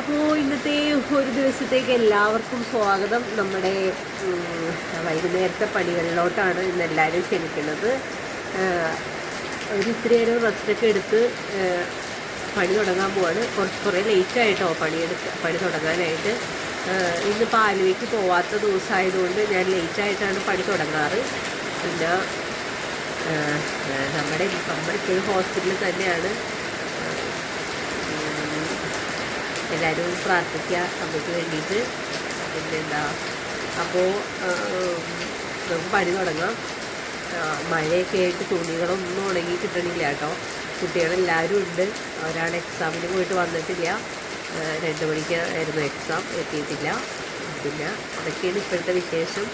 അപ്പോൾ ഇന്നത്തെ ഒരു ദിവസത്തേക്ക് എല്ലാവർക്കും സ്വാഗതം. നമ്മുടെ വൈകുന്നേരത്തെ പണികളിലോട്ടാണ് ഇന്ന് എല്ലാവരും ക്ഷണിക്കുന്നത് ഒരു ഇത്തിരി നേരം റെസ്റ്റൊക്കെ എടുത്ത് പണി തുടങ്ങാൻ പോവാണ്. കുറച്ച് കുറേ ലേറ്റ് ആയിട്ടോ പണിയെടുക്ക പണി തുടങ്ങാനായിട്ട്. ഇന്ന് പാലുവയ്ക്ക് പോവാത്ത ദിവസമായതുകൊണ്ട് ഞാൻ ലേറ്റ് ആയിട്ടാണ് പണി തുടങ്ങാറ്. പിന്നെ നമ്മുടെ ഇപ്പോഴും ഹോസ്പിറ്റലിൽ തന്നെയാണ്. എല്ലാവരും പ്രാർത്ഥിക്കുക അമ്മയ്ക്ക് വേണ്ടിയിട്ട്. പിന്നെന്താ? അപ്പോൾ നമുക്ക് പണി തുടങ്ങാം. മഴയൊക്കെ ആയിട്ട് തുണികളൊന്നും ഉണങ്ങി കിട്ടണില്ല കേട്ടോ. കുട്ടികളെല്ലാവരും ഉണ്ട്. ഒരാൾ എക്സാമിന് പോയിട്ട് വന്നിട്ടില്ല. രണ്ട് മണിക്ക് ആയിരുന്നു എക്സാം എത്തിയിട്ടില്ല. പിന്നെ അതൊക്കെയാണ് ഇപ്പോഴത്തെ വിശേഷം.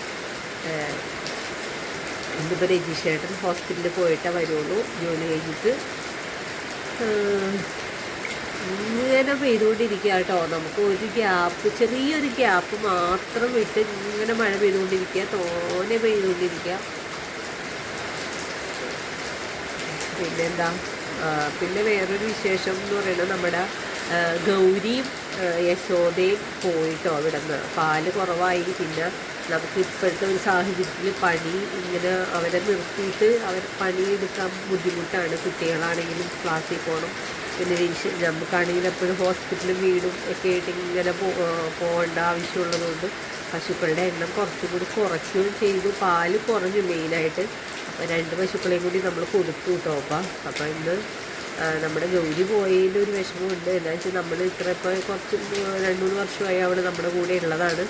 ഇന്നിപ്പോൾ രജിഷേട്ടൻ ഹോസ്പിറ്റലിൽ പോയിട്ടേ വരുള്ളൂ. ജോലി കഴിഞ്ഞിട്ട്. ഇങ്ങനെ പെയ്തുകൊണ്ടിരിക്കുക കേട്ടോ. നമുക്ക് ഒരു ഗ്യാപ്പ് ചെറിയൊരു ഗ്യാപ്പ് മാത്രം വിട്ട് ഇങ്ങനെ മഴ പെയ്തുകൊണ്ടിരിക്കുക തോനെ പെയ്തുകൊണ്ടിരിക്കുക പിന്നെന്താ? പിന്നെ വേറൊരു വിശേഷം എന്ന് പറയുന്നത് നമ്മുടെ ഗൗരിയും യശോദയും പോയിട്ടോ അവിടെ നിന്ന് പാൽ കുറവായി. പിന്നെ നമുക്ക് ഇപ്പോഴത്തെ ഒരു സാഹചര്യത്തിൽ പണി ഇങ്ങനെ അവരെ നിർത്തിയിട്ട് അവർ പണിയെടുക്കാൻ ബുദ്ധിമുട്ടാണ്. കുട്ടികളാണെങ്കിലും ക്ലാസ്സിൽ പോകണം. പിന്നെ നമുക്കാണെങ്കിൽ എപ്പോഴും ഹോസ്പിറ്റലും വീടും ഒക്കെ ആയിട്ട് ഇങ്ങനെ പോകേണ്ട ആവശ്യമുള്ളതുകൊണ്ട് പശുക്കളുടെ എണ്ണം കുറച്ചും കൂടി കുറയ്ക്കുകയും ചെയ്തു. പാൽ കുറഞ്ഞു മെയിനായിട്ട്. അപ്പോൾ രണ്ട് പശുക്കളെയും കൂടി നമ്മൾ കൊടുത്തു കേട്ടോ അപ്പം അപ്പോൾ ഇന്ന് നമ്മുടെ ജോലി പോയതിന്റെ ഒരു വിഷമമുണ്ട്. എന്താ വെച്ചാൽ നമ്മൾ ഇത്ര ഇപ്പോൾ കുറച്ച് രണ്ട് മൂന്ന് വർഷമായി അവിടെ നമ്മുടെ കൂടെ ഉള്ളതാണ്.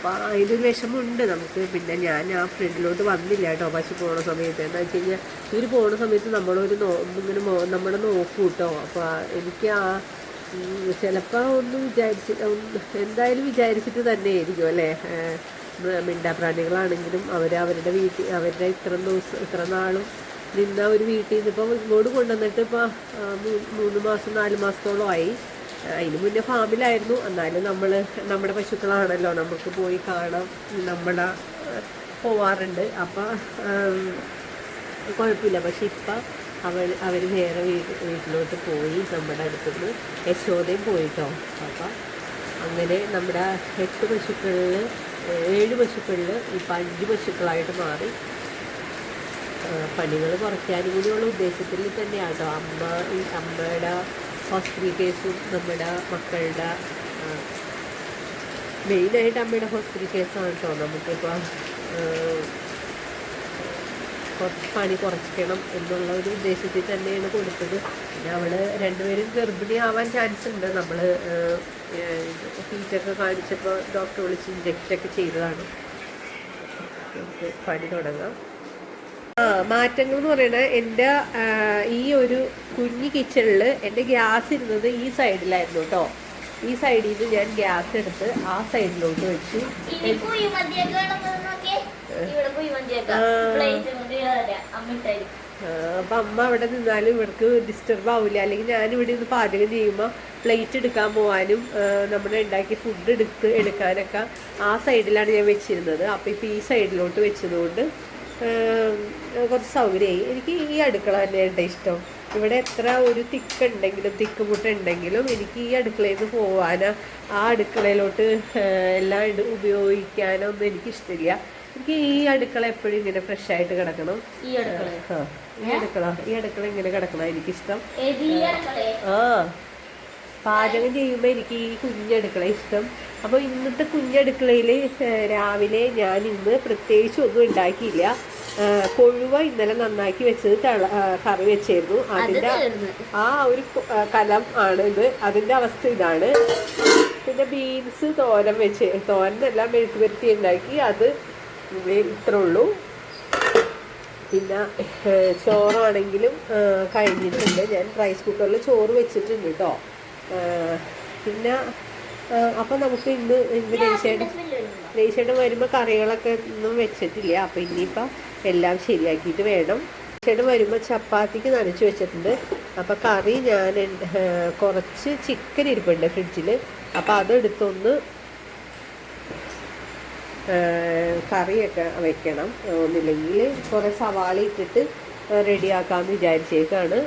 അപ്പോൾ ഒരു വിഷമമുണ്ട്. നമുക്ക് പിന്നെ ഞാൻ ആ ഫ്രണ്ടിലോട്ട് വന്നില്ല കേട്ടോ. പശു പോണ സമയത്ത്. എന്താ വെച്ച് കഴിഞ്ഞാൽ ഇവർ പോണ സമയത്ത് നമ്മളൊരു നോ ഇങ്ങനെ നമ്മുടെ നോക്കും കേട്ടോ അപ്പോൾ എനിക്ക് ആ ചിലപ്പോൾ ഒന്ന് വിചാരിച്ച് എന്തായാലും വിചാരിച്ചിട്ട് തന്നെ ആയിരിക്കും അല്ലേ? മിണ്ടാപ്രാണികളാണെങ്കിലും അവർ അവരുടെ വീട്ടിൽ അവരുടെ ഇത്ര ദിവസം ഇത്ര നാളും നിന്ന ഒരു വീട്ടിൽ നിന്ന് ഇപ്പോൾ ഇങ്ങോട്ട് കൊണ്ടുവന്നിട്ട് ഇപ്പോൾ മൂന്ന് മാസം നാല് മാസത്തോളമായി അതിന് മുന്നേ ഫാമിലായിരുന്നു. എന്നാലും നമ്മൾ നമ്മുടെ പശുക്കളാണല്ലോ. നമുക്ക് പോയി കാണാം. നമ്മളെ പോവാറുണ്ട്. അപ്പം കുഴപ്പമില്ല. പക്ഷെ ഇപ്പം അവൾ അവർ വീട്ടിൽ വീട്ടിലോട്ട് പോയി നമ്മുടെ അടുത്തുനിന്ന് യശോദയും പോയിട്ടോ. അപ്പം അങ്ങനെ നമ്മുടെ എട്ട് പശുക്കളിൽ ഏഴ് പശുക്കളിൽ ഇപ്പം അഞ്ച് പശുക്കളായിട്ട് മാറി. പണികൾ കുറയ്ക്കാനും കൂടിയുള്ള ഉദ്ദേശത്തിൽ തന്നെയാണ് കേട്ടോ അമ്മ ഈ അമ്മയുടെ ഹോസ്പിറ്റൽ കേസും നമ്മുടെ മക്കളുടെ മെയിനായിട്ട് അമ്മയുടെ ഹോസ്പിറ്റൽ കേസാണ് കേട്ടോ നമുക്കിപ്പോൾ പണി കുറയ്ക്കണം എന്നുള്ള ഒരു ഉദ്ദേശത്തിൽ തന്നെയാണ് കൊടുത്തത്. പിന്നെ അവൾ രണ്ടുപേരും ഗർഭിണിയാവാൻ ചാൻസ് ഉണ്ട്. നമ്മൾ ഹീറ്റൊക്കെ കാണിച്ചപ്പോൾ ഡോക്ടർ വിളിച്ച് ഇഞ്ചക്റ്റൊക്കെ ചെയ്തതാണ്. പണി തുടങ്ങാം. മാറ്റങ്ങൾ എന്ന് പറയുന്നത് എന്റെ ഈ ഒരു കുഞ്ഞു കിച്ചണിൽ എന്റെ ഗ്യാസ് ഇരുന്നത് ഈ സൈഡിലായിരുന്നു കേട്ടോ. ഈ സൈഡിൽ നിന്ന് ഞാൻ ഗ്യാസ് എടുത്ത് ആ സൈഡിലോട്ട് വെച്ചു. അപ്പൊ. അമ്മ അവിടെ നിന്നാലും ഇവർക്ക് ഡിസ്റ്റർബ് ആവില്ല അല്ലെങ്കിൽ ഞാൻ ഇവിടെ നിന്ന് പാചകം ചെയ്യുമ്പോൾ പ്ലേറ്റ് എടുക്കാൻ പോകാനും നമ്മുടെ ഉണ്ടാക്കി ഫുഡ് എടുത്ത് എടുക്കാനൊക്കെ ആ സൈഡിലാണ് ഞാൻ വെച്ചിരുന്നത്. അപ്പൊ ഇപ്പൊ ഈ സൈഡിലോട്ട് വെച്ചതുകൊണ്ട് കുറച്ച് സൗകര്യമായി. എനിക്ക് ഈ അടുക്കള തന്നെയാണ് ഇഷ്ടം. ഇവിടെ എത്ര ഒരു തിക്കുണ്ടെങ്കിലും ഉണ്ടെങ്കിലും തിക്ക് മുട്ട ഉണ്ടെങ്കിലും എനിക്ക് ഈ അടുക്കളയിൽ നിന്ന് പോകാനോ ആ അടുക്കളയിലോട്ട് എല്ലാം ഇട് ഉപയോഗിക്കാനൊന്നും എനിക്കിഷ്ടമില്ല എനിക്ക് ഈ അടുക്കള എപ്പോഴും ഇങ്ങനെ ഫ്രഷ് ആയിട്ട് കിടക്കണം. ഈ അടുക്കള. ഈ അടുക്കള ഈ അടുക്കള ഇങ്ങനെ കിടക്കണം എനിക്കിഷ്ടം? ആ. പാചകം ചെയ്യുമ്പോൾ എനിക്ക് ഈ കുഞ്ഞടുക്കള ഇഷ്ടം. അപ്പോൾ ഇന്നത്തെ കുഞ്ഞടുക്കളയിൽ രാവിലെ ഞാൻ ഇന്ന് പ്രത്യേകിച്ച് ഒന്നും ഉണ്ടാക്കിയില്ല. കൊഴുവ ഇന്നലെ നന്നാക്കി വെച്ചത് തള കറി വെച്ചായിരുന്നു. അത് അതിന്റെ ആ ഒരു കലം ആണ് ഇത്. അതിന്റെ അവസ്ഥ ഇതാണ്. പിന്നെ ബീൻസ് തോരൻ വെച്ച് തോരനെല്ലാം മെഴുക്ക് വരുത്തി ഉണ്ടാക്കി. അത് ഇത്രേ ഉള്ളൂ. പിന്നെ ചോറാണെങ്കിലും കഴിഞ്ഞിട്ടുണ്ട്. ഞാൻ റൈസ് കുക്കറിൽ ചോറ് വെച്ചിട്ടുണ്ട് കേട്ടോ പിന്നെ അപ്പം നമുക്ക് ഇന്ന് ഇന്ന് സ്മെല്ല് വരുമ്പോൾ കറികളൊക്കെ ഒന്നും വെച്ചിട്ടില്ല. അപ്പം ഇനിയിപ്പം എല്ലാം ശരിയാക്കിയിട്ട് വേണം. ചേട്ടൻ വരുമ്പോൾ ചപ്പാത്തിക്ക് നനച്ച് വെച്ചിട്ടുണ്ട്. അപ്പം കറി ഞാൻ കുറച്ച് ചിക്കൻ ഇരിപ്പുണ്ട് ഫ്രിഡ്ജിൽ അപ്പം അതെടുത്തൊന്ന് കറിയൊക്കെ വെക്കണം. ഒന്നില്ലെങ്കിൽ കുറേ സവാള ഇട്ടിട്ട് റെഡിയാക്കാമെന്ന് വിചാരിച്ചേക്കാണ്.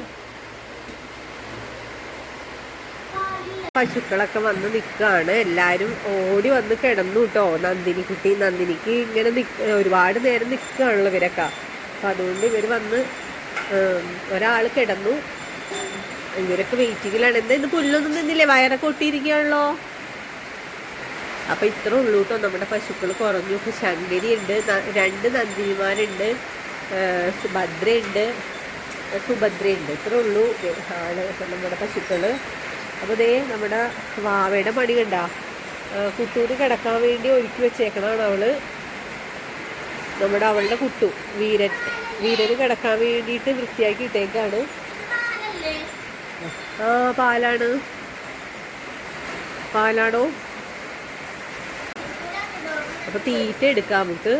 പശുക്കളൊക്കെ വന്ന് നിൽക്കുകയാണ് എല്ലാവരും ഓടി വന്ന് കിടന്നു കേട്ടോ നന്ദിനി കുട്ടി നന്ദിനിക്ക് ഇങ്ങനെ ഒരുപാട് നേരം നിൽക്കുകയാണല്ലോ ഇവരൊക്കെ. അപ്പം അതുകൊണ്ട് ഇവർ വന്ന് ഒരാൾ കിടന്നു. ഇവരൊക്കെ വെയിറ്റിങ്ങിലാണ്. എന്താ ഇന്ന് പുല്ലൊന്നും നിന്നില്ലേ? വയറൊക്കെ ഒട്ടിയിരിക്കുകയാണല്ലോ. അപ്പം ഇത്ര ഉള്ളൂ കേട്ടോ. നമ്മുടെ പശുക്കൾ കുറഞ്ഞു. ശങ്കരി ഉണ്ട് രണ്ട് നന്ദിനിമാരുണ്ട് സുഭദ്രയുണ്ട് സുഭദ്രയുണ്ട്. ഇത്ര ഉള്ളൂ. ആണ് നമ്മുടെ പശുക്കൾ അപ്പോൾ ദേ നമ്മുടെ വാവയുടെ പണി കണ്ട. കുട്ടൂര് കിടക്കാൻ വേണ്ടി ഒരുക്കി വെച്ചേക്കണതാണ് അവൾ. നമ്മുടെ അവളുടെ കുട്ടു വീരൻ. വീരന് കിടക്കാൻ വേണ്ടിയിട്ട് വൃത്തിയാക്കി ഇട്ടേക്കാണ്? ആ പാലാണ്. പാലാണോ? അപ്പൊ തീറ്റ എടുക്കാം നമുക്ക്.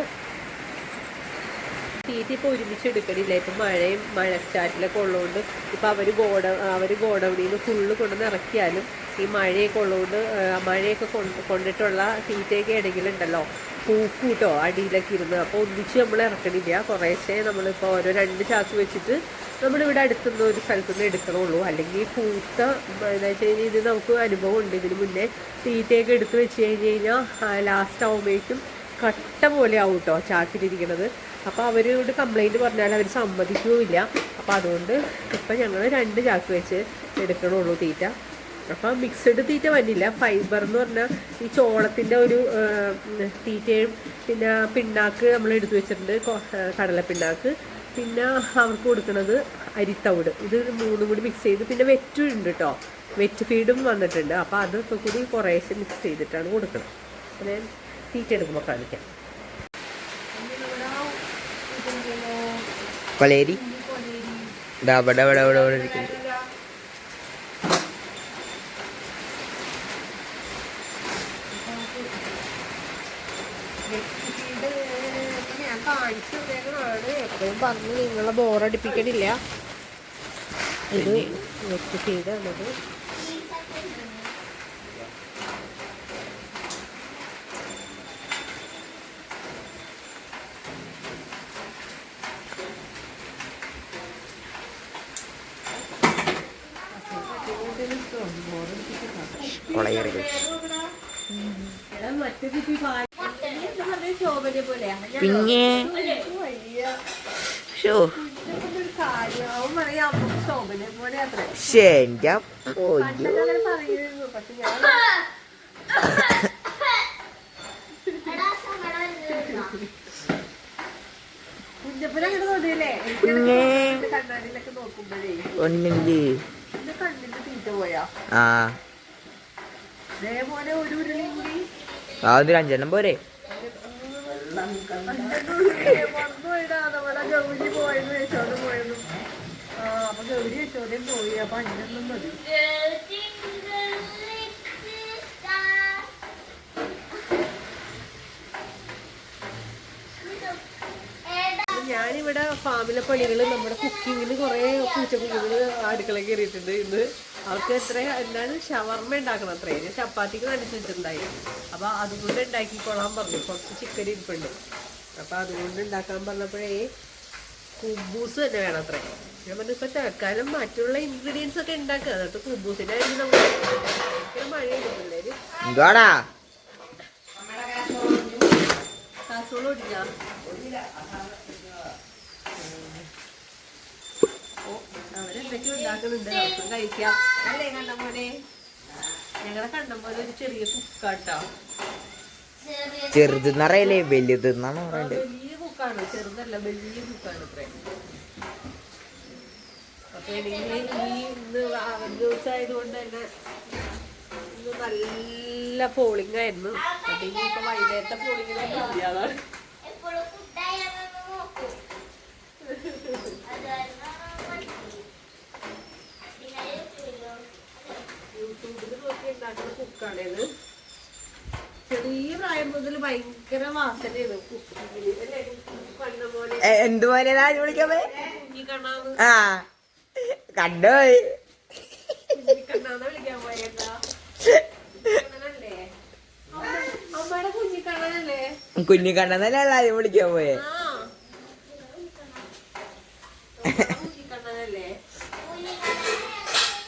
തീറ്റ ഇപ്പോൾ ഒരുമിച്ച് എടുക്കണില്ല ഇപ്പം മഴയും മഴച്ചാറ്റിലൊക്കെ ഉള്ളതുകൊണ്ട് ഇപ്പോൾ അവർ ഗോഡ അവർ ഗോഡൌണിൽ നിന്ന് ഫുള്ള് കൊണ്ടുവന്ന് ഇറക്കിയാലും ഈ മഴയൊക്കെ ഉള്ളതുകൊണ്ട് മഴയൊക്കെ കൊണ്ട് കൊണ്ടിട്ടുള്ള തീറ്റയൊക്കെ ഉണ്ടല്ലോ പൂക്കൂട്ടോ അടിയിലൊക്കെ ഇരുന്ന്. അപ്പോൾ ഒന്നിച്ച് നമ്മൾ ഇറക്കണില്ല കുറേശ്ശെ നമ്മളിപ്പോൾ ഓരോ രണ്ട് ചാക്ക് വെച്ചിട്ട് നമ്മളിവിടെ അടുത്തുനിന്ന് ഒരു സ്ഥലത്തു നിന്ന് എടുക്കണുള്ളൂ അല്ലെങ്കിൽ പൂത്ത എന്താ വെച്ച് കഴിഞ്ഞാൽ ഇത് നമുക്ക് അനുഭവം ഉണ്ട് ഇതിന് മുന്നേ തീറ്റയൊക്കെ എടുത്ത് വെച്ച് കഴിഞ്ഞ് കഴിഞ്ഞാൽ ലാസ്റ്റ് ആവുമ്പോഴേക്കും കട്ട പോലെ ആവും കേട്ടോ ചാക്കിലിരിക്കണത്. അപ്പോൾ അവരോട് കംപ്ലൈന്റ് പറഞ്ഞാൽ അവർ സമ്മതിക്കുകയില്ല അപ്പോൾ അതുകൊണ്ട് ഇപ്പം ഞങ്ങൾ രണ്ട് ചാക്ക് വെച്ച് എടുക്കണുള്ളൂ തീറ്റ. അപ്പം മിക്സഡ് തീറ്റ വന്നില്ല. ഫൈബർ എന്ന് പറഞ്ഞാൽ ഈ ചോളത്തിന്റെ ഒരു തീറ്റയും പിന്നെ പിണ്ണാക്ക് നമ്മൾ എടുത്തു വെച്ചിട്ടുണ്ട്. കടല പിണ്ണാക്ക് കടലപ്പിണ്ണാക്ക്. പിന്നെ അവർക്ക് കൊടുക്കുന്നത് അരിത്തവിട്. ഇത് മൂന്നും കൂടി മിക്സ് ചെയ്ത് പിന്നെ വെറ്റും ഉണ്ട് കേട്ടോ വെറ്റ് ഫീഡും വന്നിട്ടുണ്ട്. അപ്പോൾ അതൊക്കെ കൂടി കുറേശ്ശെ മിക്സ് ചെയ്തിട്ടാണ് കൊടുക്കുന്നത് അതായത് തീറ്റ എടുക്കുമ്പോൾ കാണിക്കാം. കൊലേരി ഇതാ എപ്പോഴും പറഞ്ഞ് നിങ്ങളെ ബോറടിപ്പിക്കണില്ല ഇത് വെറ്റ് ഫീഡാണത് കൊളയേറി മറ്റേ കുട്ടി പാൽ ശോഭനെ പോലെയാ ഞാൻ പിന്നെ ഷോ ഒരു കാര്യം അവൻ പറയാം അമ്മ ശോഭനെ പോയോ തോന്നിയല്ലേ പിന്നെ. പോയാ. ആ. അതേപോലെ ഒരു അഞ്ചെണ്ണം പോരെ. ഗൗരി ആ അപ്പൊ ഗൗരി പോയി. അപ്പൊ അഞ്ചെണ്ണം മതി. ഞാനിവിടെ ഫാമിലെ പണികൾ നമ്മുടെ കുക്കിങ്ങിന് കുറേ പൂച്ചക്കുഞ്ഞുങ്ങൾ അടുക്കള കയറിയിട്ടുണ്ട് ഇന്ന്. അവർക്ക് എത്ര എന്താണ് ഷവർമ്മ ഉണ്ടാക്കണം അത്രയും ചപ്പാത്തിക്ക് നനച്ചിട്ടുണ്ടായി അപ്പോൾ അപ്പൊ അതുകൊണ്ട് ഉണ്ടാക്കിക്കോളാൻ പറഞ്ഞു. കുറച്ച് ചിക്കൻ ഇരിപ്പുണ്ട്. അപ്പോൾ അതുകൊണ്ട് ഉണ്ടാക്കാൻ പറഞ്ഞപ്പോഴേ കുബൂസ് തന്നെ വേണം അത്രേ. ഞാൻ പറഞ്ഞു ഇപ്പൊ തൽക്കാലം മറ്റുള്ള ഇൻഗ്രീഡിയൻസ് ഒക്കെ ഉണ്ടാക്കുക എന്നിട്ട് കുബൂസിന്റെ കാര്യം നമ്മൾ മഴയുണ്ട് പിള്ളേര് കാസർഗോഡ് ഒടിഞ്ഞാ ഓ അവരെന്തൊക്കെയോ ഉണ്ടാക്കുന്നുണ്ട്. കഴിക്കാം. അല്ലേ ഞങ്ങളെ ഒരു ചെറിയ കുക്കാട്ടോ. ചെറുതെന്നറിയല്ലേ വലുതെന്നാണ് പറയണ്ടത് വലിയ കുക്കാണ്. ചെറുതല്ല വലിയ കുക്കാണ് ഇത്രേ അപ്പൊ എനിക്ക് ഈ ഇന്ന് ദിവസമായതുകൊണ്ട് തന്നെ നല്ല പോളിംഗ് ആയിരുന്നു. അപ്പൊ ഇനിയിപ്പോ വൈകുന്നേരത്തെ അതാണ് എപ്പോഴും ഫുഡായാലും നോക്കും അത് യൂട്യൂബിൽ നോക്കി ഉണ്ടാക്കുന്ന കുക്കാണേത്. ചെറിയ പ്രായം മുതൽ ഭയങ്കര വാസനയാണ് കുക്കിങ്ങിൽ. അല്ലേ? കണ്ണ പോലെ എ- എന്ത് പോലെയാ വിളിക്കാൻ ആ കണ്ടോയി കുഞ്ഞിക്കണ്ണാന്ന് വിളിക്കാൻ കുഞ്ഞിക്കണ്ണനല്ലേ? എല്ലാരും വിളിക്കാൻ പോയെ?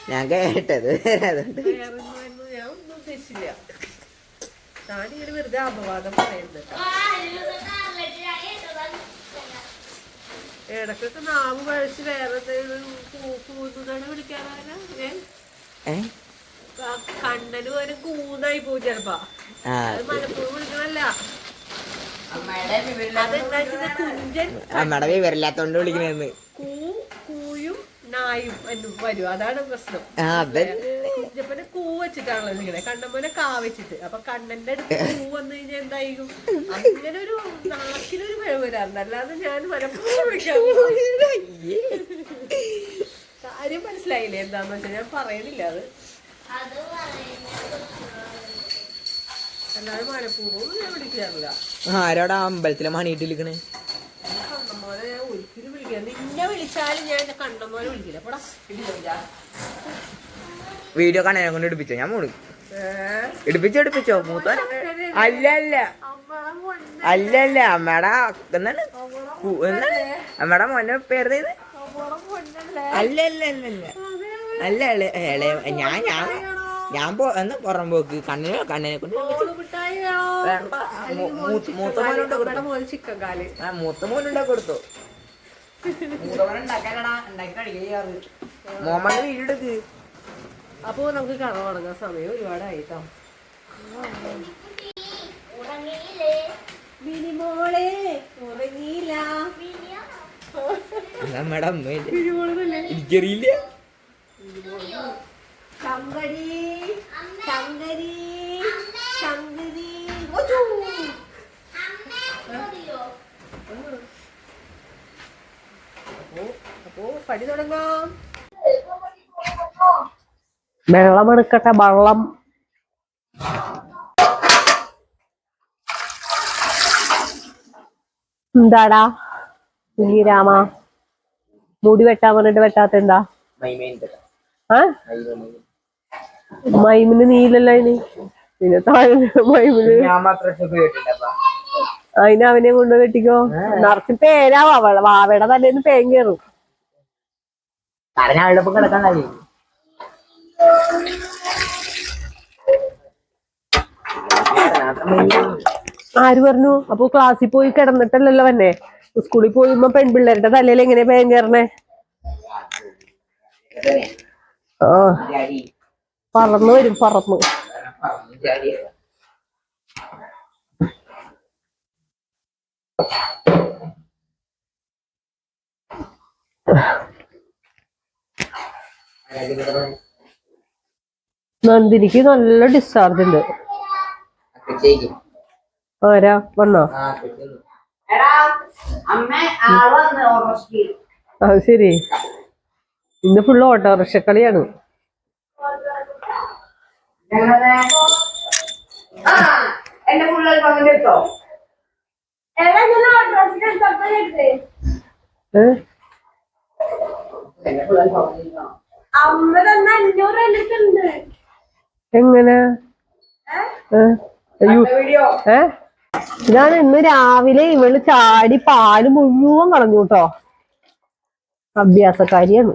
ഞാൻ കേട്ടത്. അതുകൊണ്ട് ഞാനിങ്ങനെ വെറുതെ അപവാദം പറയുന്നത്. ഇടക്കൊക്കെ നാവ് കഴിച്ച് വേറെ കൂന്നതാണ് വിളിക്കാറാണ് കണ്ണന് പോലും കൂന്നായി പോകും ചെലപ്പോ. മലപ്പുറം വിളിക്കണല്ല. അമ്മയുടെ വിവരമില്ലാത്തോണ്ട് വിളിക്കണെന്ന്. കൂ കൂയും നായും വരും. അതാണ് പ്രശ്നം. വെച്ചിട്ടാണല്ലോ നിങ്ങളെ കണ്ണമ്മനെ കാ വെച്ചിട്ട്. അപ്പൊ കണ്ണന്റെ അടുത്ത് പൂ വന്നു കഴിഞ്ഞാൽ എന്തായിരിക്കും? അങ്ങനെ ഒരു നാക്കിലൊരു പിഴവ് വരാറുണ്ട്. അല്ലാതെ ഞാൻ മലപ്പുറം കാര്യം മനസ്സിലായില്ലേ എന്താന്ന് വെച്ചാൽ ഞാൻ പറയുന്നില്ല അത്. അത് പറയുന്നത് അല്ലാതെ മലപ്പൂർവം ഞാൻ വിളിക്കാറില്ല. ആരോടാ അമ്പലത്തിലെ മണിയിട്ട് വിളിക്കണേ? ഈ കണ്ണമ്മോനെ ഞാൻ ഒരിക്കലും വിളിക്കില്ല. നിന്നെ വിളിച്ചാലും ഞാൻ എന്റെ കണ്ണമ്മോനെ വിളിക്കില്ല. അപ്പടാ ഇടില്ല വീഡിയോ കണ്ണനെ കൊണ്ട് എടുപ്പിച്ചോ ഞാൻ മൂടി. എടുപ്പിച്ചോ എടുപ്പിച്ചോ മൂത്തോനെ. അല്ല അല്ല അല്ല അല്ല അമ്മയുടെ എന്താണ്? എന്താണ് അമ്മയുടെ മോനെ പേര് അല്ല അല്ല അല്ല അല്ല അല്ല ഇളയ ഞാൻ ഞാൻ ഞാൻ പോ എന്ന് പുറം പോക്ക്? കണ്ണിനെ കണ്ണിനെ കൊണ്ട് മൂത്ത മൂത്ത. മോനുണ്ട് അമ്മയുടെ മോൾ ചിക്കൻ കാൽ. ആ മൂത്ത മോനുണ്ടാക്കി കൊടുത്തു? മോമന്റെ വീടെടുക്ക് അപ്പൊ നമുക്ക് കറ തുടങ്ങാൻ സമയം ഒരുപാടായിട്ടോ. ഉറങ്ങിയില്ലേ? മിനിമോളെ ഉറങ്ങിയില്ല. മിനിയാണോ? നമ്മുടെ അമ്മയില്ലേ മിനിമോളല്ലേ എനിക്കറിയില്ല. ശങ്കരി ശങ്കരി ശങ്കരി? അപ്പോ അപ്പോ പടി തുടങ്ങാം. വെള്ളം എടുക്കട്ടെ വെള്ളം. എന്താടാ? കുഞ്ഞിരാമ മുടി വെട്ടാൻ പറഞ്ഞിട്ട് വെട്ടാത്ത എന്താ? മൈമിന് നീലല്ല ഇനി? പിന്നെ മൈമിന്. അതിന് അവനെ കൊണ്ട് വെട്ടിക്കോ? നിറച്ച് പേരാവാ വാവയുടെ തന്നെ പേൻ കയറും ഒപ്പം കിടക്കണ്ടായി ആര് പറഞ്ഞു? അപ്പൊ ക്ലാസ്സിൽ പോയി കിടന്നിട്ടല്ലല്ലോ വന്നെ. സ്കൂളിൽ പോയുമ്പോ പെൺപിള്ളേരുടെ തലയിൽ എങ്ങനെ പേൻ കയറണേ? ആ. പറന്നു വരും പറന്നു. നന്ദിനിക്ക് നല്ല ഡിസ്ചാർജ് ഉണ്ട്. ആരാ? വന്നോ? അത് ശരി. ഇന്ന് ഫുള്ള് ഓട്ടോറിക്ഷ കളിയാണ്? അമ്മ തന്നെ അഞ്ഞൂറ് എടുത്തിട്ടുണ്ട് എങ്ങനെ? അയ്യോ. ഏ? ഇതാണ് ഇന്ന് രാവിലെ ഇവൾ ചാടി പാൽ മുഴുവൻ കളഞ്ഞു കേട്ടോ അഭ്യാസക്കാരിയാണ്.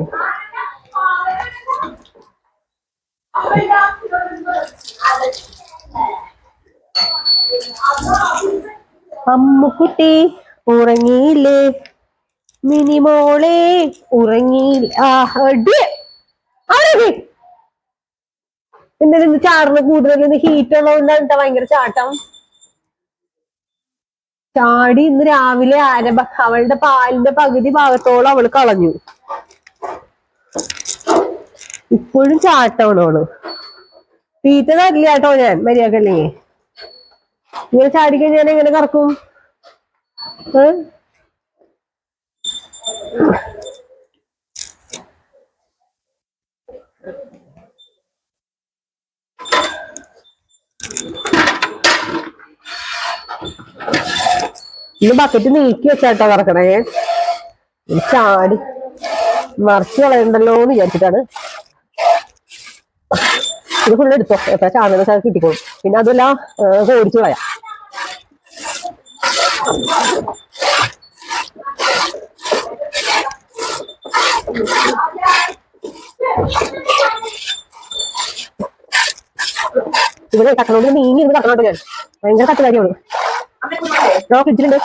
അമ്മുക്കുട്ടി ഉറങ്ങിയില്ലേ? മിനിമോളെ ഉറങ്ങിയില്ല. ആ, അടി. ആരത്? എന്തായാലും ഇത് ചാറിന് കൂടുതൽ ഇത് ഹീറ്റ് ഉള്ളതുകൊണ്ടാണ് ഭയങ്കര ചാട്ടം. ചാടി ഇന്ന് രാവിലെ ആരംഭ അവളുടെ പാലിന്റെ പകുതി ഭാഗത്തോളം അവൾ കളഞ്ഞു. ഇപ്പോഴും ചാട്ടമാണ് അവൾ. തീറ്റ തരില്ല കേട്ടോ ഞാൻ മര്യാദക്കല്ലെങ്കിൽ ഇങ്ങനെ ചാടിക്കഴിഞ്ഞാൽ ഞാൻ എങ്ങനെ കറക്കും? ഏ? ഇന്ന് ബക്കറ്റ് നീക്കി വെച്ചാട്ടാ ഇത് ചാടി. മറിച്ച് കളയണ്ടല്ലോ എന്ന് വിചാരിച്ചിട്ടാണ്. ഇത് ഫുള്ള് എടുത്തോ? എത്ര ചാടുന്ന സ്ഥലത്ത് കിട്ടിക്കോളും. പിന്നെ അതല്ല ഓടിച്ചു കളയാം. ഇവിടെ കട്ടണോട് നീങ്ങി ഇരുന്ന് കട്ടണോട്ട് ഞാൻ ഭയങ്കര ആ ഫ്രിഡ്ജിലുണ്ട്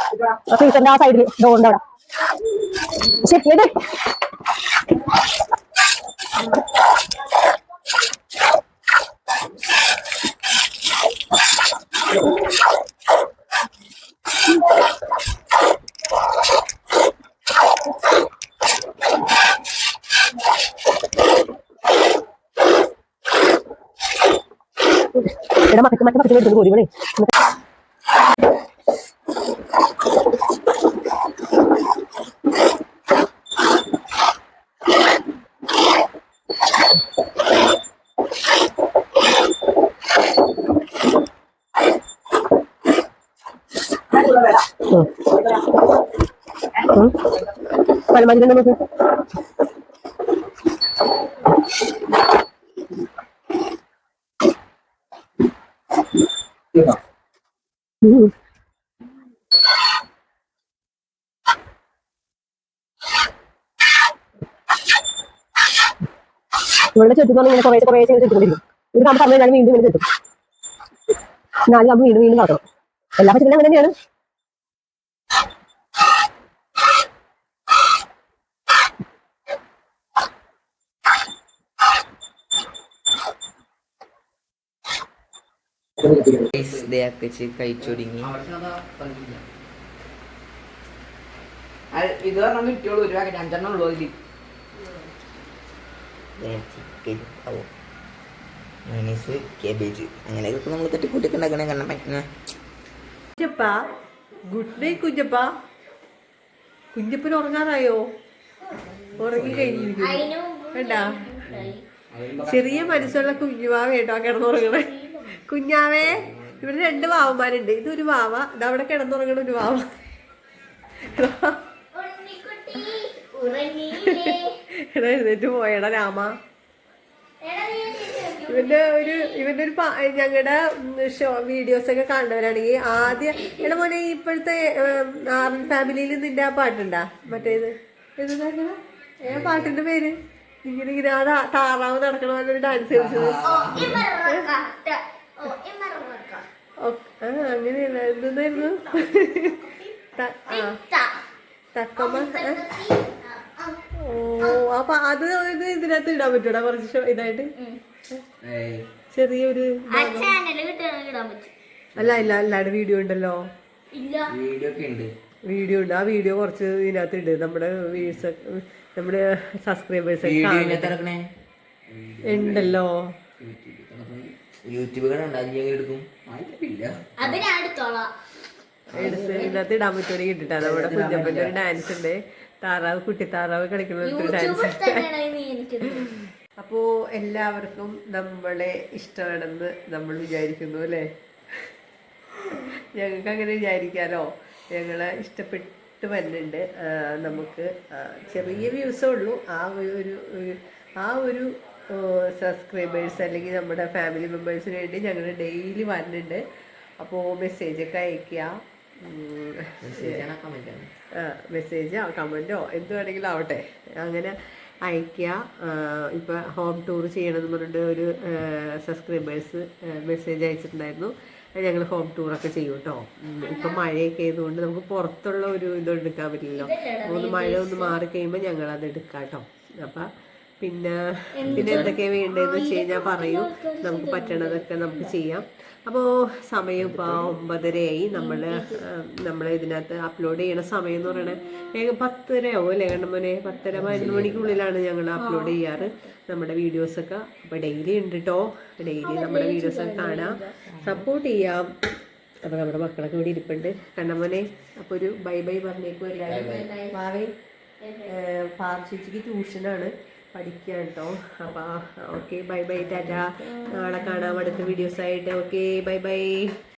ഫ്രീസറിന്റെ ആ സൈഡിൽ ഡോറിന്റെ അവിടെ. ശരി ഇത്. ഇവിടെ മറ്റേ മറ്റേ പറ്റി എടുത്തു കൂടി ഇവിടെ പഴമാതിരി നമുക്ക് ഉം. ഇവിടെ ചെത്തുന്ന ഇങ്ങനെ കുറേ കുറേ ചെയ്ത് ചെത്തുകൊണ്ടിരിക്കും ഇത് നമ്മൾ പറഞ്ഞു വീണ്ടും വീണ്ടും ചെത്തും നാല് നമ്മൾ വീണ്ടും വീണ്ടും നടക്കണം എല്ലാ പച്ചക്കറിയും അങ്ങനെ തന്നെയാണ്. കഴിച്ചൊടുങ്ങി. ഇത് പറഞ്ഞാൽ കിട്ടിയോളൂ ഒരു പാക്കറ്റ് അഞ്ചെണ്ണം ഉള്ളൂ അതിൽ. ചിക്കൻ ഓ മൈനീസ് കേബേജ് അങ്ങനെയൊക്കെ നമ്മൾ തട്ടിക്കൂട്ടിയൊക്കെ ഉണ്ടാക്കണേ കാരണം പറ്റുന്ന കുഞ്ഞപ്പ ഗുഡ് നൈറ്റ് കുഞ്ഞപ്പ. കുഞ്ഞപ്പന് ഉറങ്ങാറായോ? ഉറങ്ങി കഴിഞ്ഞിരിക്കും വേണ്ടാ ചെറിയ മനസ്സുള്ള കുഞ്ഞുവാ കേട്ടോ കിടന്നുറങ്ങണേ. കുഞ്ഞാവേ ഇവിടെ രണ്ട് വാവന്മാരുണ്ട്. ഇതൊരു വാവ ഇതവിടെ കിടന്നുറങ്ങണ ഒരു വാവ. എടാ എഴുന്നേറ്റ് പോയടാ രാമ. ഇവന്റെ ഒരു ഇവന്റെ ഒരു ഞങ്ങളുടെ ഷോ വീഡിയോസ് ഒക്കെ കാണുന്നവരാണെങ്കിൽ ആദ്യം എടാ മോനെ ഇപ്പോഴത്തെ ആർമി ഫാമിലിയിൽ നിന്റെ ആ പാട്ടുണ്ടാ? മറ്റേത് എന്താ ഏ പാട്ടിന്റെ പേര്. ഇങ്ങനെ ഇങ്ങനെ ആ താറാവ് നടക്കണ ഡാൻസ് കളിച്ചത്. ആ അങ്ങനെയല്ല? എന്തായിരുന്നു തക്കമ്മ? ഓ അപ്പൊ അത് ഇത് ഇതിനകത്ത് ഇടാൻ പറ്റൂടാ കുറച്ച് ഇതായിട്ട്? ചെറിയൊരു അല്ല ഇല്ല അല്ലാണ്ട് വീഡിയോ ഉണ്ടല്ലോ. ഇല്ല. വീഡിയോ ഒക്കെ ഉണ്ട്. വീഡിയോ ഉണ്ട്. ആ വീഡിയോ കുറച്ച് ഇതിനകത്ത് ഉണ്ട് നമ്മുടെ നമ്മുടെ സബ്സ്ക്രൈബേഴ്സ്. ഉണ്ടല്ലോ. യൂട്യൂബ് കണ്ട അഞ്ചെങ്കിലും എടുക്കും? ഇല്ല അത് ഞാൻ എടുത്തോളാം. എടുത്ത് ഇതിനകത്ത് ഇടാൻ പറ്റുമെങ്കിൽ ഇട്ടിട്ടാ നമ്മുടെ കുഞ്ഞപ്പന്റെ ഒരു ഡാൻസ് ഉണ്ട്. താറാവ് കുട്ടി താറാവ് കളിക്കുന്ന ഡാൻസ് നീ എനിക്ക് അപ്പോൾ എല്ലാവർക്കും നമ്മളെ ഇഷ്ടമാണെന്ന് നമ്മൾ വിചാരിക്കുന്നു അല്ലേ? ഞങ്ങൾക്ക് അങ്ങനെ വിചാരിക്കാലോ. ഞങ്ങളെ ഇഷ്ടപ്പെട്ട് വരുന്നുണ്ട് നമുക്ക് ചെറിയ വ്യൂസേ ഉള്ളൂ. ആ ഒരു- ആ ഒരു സബ്സ്ക്രൈബേഴ്സ് അല്ലെങ്കിൽ നമ്മുടെ ഫാമിലി മെമ്പേഴ്സിന് വേണ്ടി ഞങ്ങൾ ഡെയിലി വരുന്നുണ്ട് അപ്പോൾ മെസ്സേജൊക്കെ അയയ്ക്കുക. മെസ്സേജ് മെസ്സേജോ കമന്റോ എന്ത് വേണമെങ്കിലും ആവട്ടെ. അങ്ങനെ അയക്കുക ഇപ്പോൾ ഹോം ടൂർ ചെയ്യണമെന്ന് പറഞ്ഞിട്ട് ഒരു സബ്സ്ക്രൈബേഴ്സ് മെസ്സേജ് അയച്ചിട്ടുണ്ടായിരുന്നു. ഞങ്ങൾ ഹോം ടൂറൊക്കെ ചെയ്യും കേട്ടോ. ഇപ്പം മഴയൊക്കെ ആയതുകൊണ്ട് നമുക്ക് പുറത്തുള്ള ഒരു ഇത് എടുക്കാൻ പറ്റില്ലല്ലോ. ഒന്ന് മഴ ഒന്ന് മാറി കഴിയുമ്പോൾ ഞങ്ങളത് അത് എടുക്കാം കേട്ടോ. അപ്പം പിന്നെ പിന്നെ എന്തൊക്കെയാണ് വേണ്ടതെന്ന് വെച്ച് കഴിഞ്ഞാൽ പറയൂ. നമുക്ക് പറ്റണതൊക്കെ നമുക്ക് ചെയ്യാം. അപ്പോൾ സമയം ഇപ്പോൾ ഒമ്പതരയായി. നമ്മൾ നമ്മൾ ഇതിനകത്ത് അപ്ലോഡ് ചെയ്യണ സമയം എന്ന് പറയണത് പത്തരയാവും അല്ലേ കണ്ണമ്മനെ പത്തര പതിനൊന്ന് മണിക്കുള്ളിലാണ് ഞങ്ങൾ അപ്ലോഡ് ചെയ്യാറ്. നമ്മുടെ വീഡിയോസൊക്കെ അപ്പോൾ ഡെയിലി ഉണ്ട് കേട്ടോ ഡെയിലി നമ്മുടെ വീഡിയോസൊക്കെ കാണാം. സപ്പോർട്ട് ചെയ്യാം. അപ്പോൾ നമ്മുടെ മക്കളൊക്കെ ഇവിടെ ഇരിപ്പുണ്ട്. കണ്ണമ്മനെ അപ്പോൾ ഒരു ബൈ ബൈ പറഞ്ഞേക്കും എല്ലാവരും പാർച്ചിക്ക് ട്യൂഷനാണ് പഠിക്കുക കേട്ടോ അപ്പോൾ ഓക്കെ ബൈ ബൈ ടാറ്റ. നാളെ കാണാം അടുത്ത വീഡിയോസ് ആയിട്ട്. Okay bye bye.